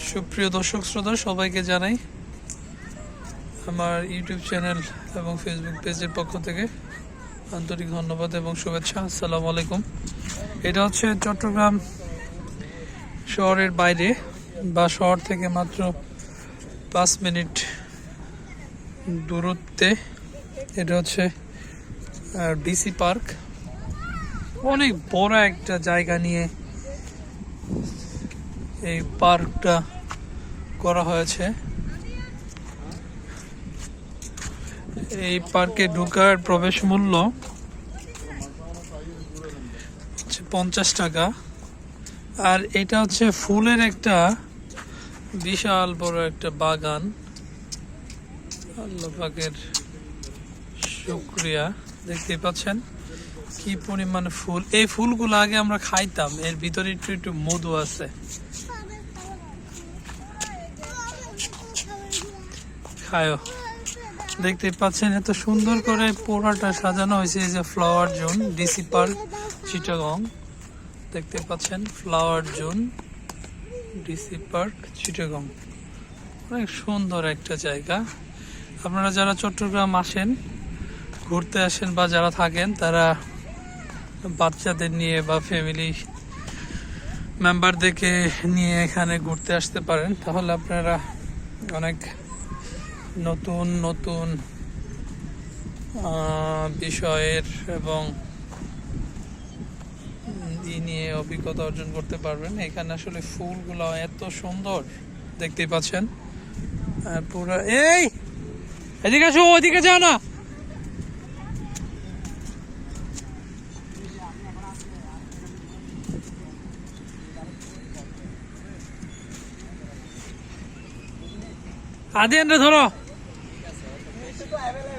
সুপ্রিয় দর্শক শ্রোতা, সবাইকে জানাই আমার ইউটিউব চ্যানেল এবং ফেসবুক পেজের পক্ষ থেকে আন্তরিক ধন্যবাদ এবং শুভেচ্ছা। আসসালামু আলাইকুম। এটা হচ্ছে চট্টগ্রাম শহরের বাইরে বা শহর থেকে মাত্র পাঁচ মিনিট দূরত্বে। এটা হচ্ছে ডিসি পার্ক। অনেক বড় একটা জায়গা নিয়ে এই পার্কটা করা হয়েছে। এই পার্কে ঢোকার প্রবেশ মূল্য পঞ্চাশ টাকা। আর এটা হচ্ছে ফুলের একটা বিশাল বড় একটা বাগান। আল্লাহ পাকের শুক্রিয়া। দেখতেই পাচ্ছেন কি পরিমাণ ফুল। এই ফুলগুলো আগে আমরা খাইতাম, এর ভিতরে একটু একটু মধু আছে। খায়ও দেখতে পাচ্ছেন এত সুন্দর করে পোড়াটা সাজানো হয়েছে এই যে flower zone DC park Chittagong দেখতে পাচ্ছেন flower zone DC park Chittagong অনেক সুন্দর একটা জায়গা। আপনারা যারা চট্টগ্রাম আসেন, ঘুরতে আসেন বা যারা থাকেন, তারা বাচ্চাদের নিয়ে বা ফ্যামিলি মেম্বারদেরকে নিয়ে এখানে ঘুরতে আসতে পারেন। তাহলে আপনারা অনেক নতুন নতুন বিষয়ের এবং নিয়ে অভিজ্ঞতা অর্জন করতে পারবেন। এখানে আসলে ফুলগুলো এত সুন্দর, দেখতেই পাচ্ছেন। পুরো, এই! এদিকে আসো, ওদিকে যাও না! আদি ধরো! available